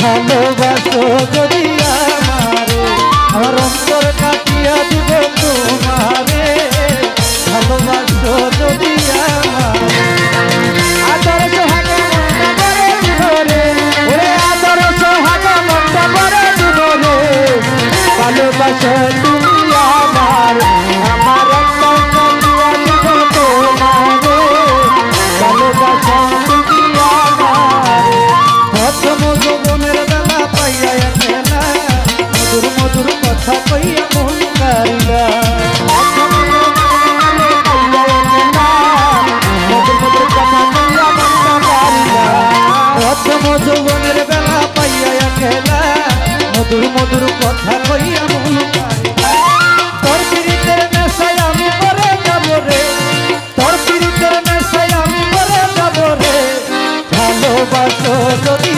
ভালোবাসো যদি প্রেম যৌবনের বেলা পাইয়া খেলা। মধুর মধুর কথা কইয়া মন তোর পীড়িতের নেশায় আমি মরে যাব রে। তোর পীড়িতের নেশায় আমি মরে যাব রে। ভালোবাসো যদি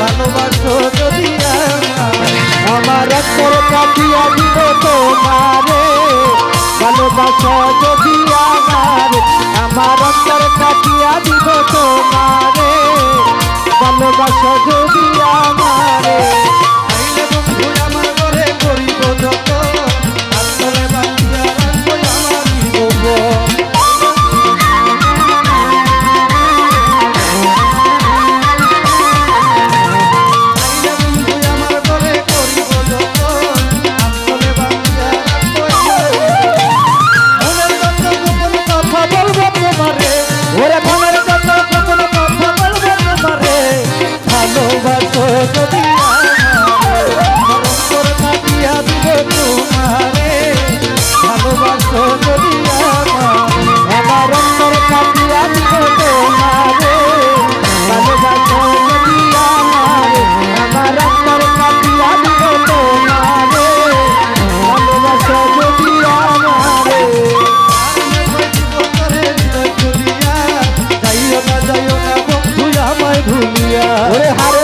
ভালোবাসো যদি আমার অক্ষর কাটিয়া দিব তোমারে। ভালোবাসা যদি ভালোবাসো যদি মন করে থাকিয়া দিব তোমারে ভালোবাসো যদি হারিয়া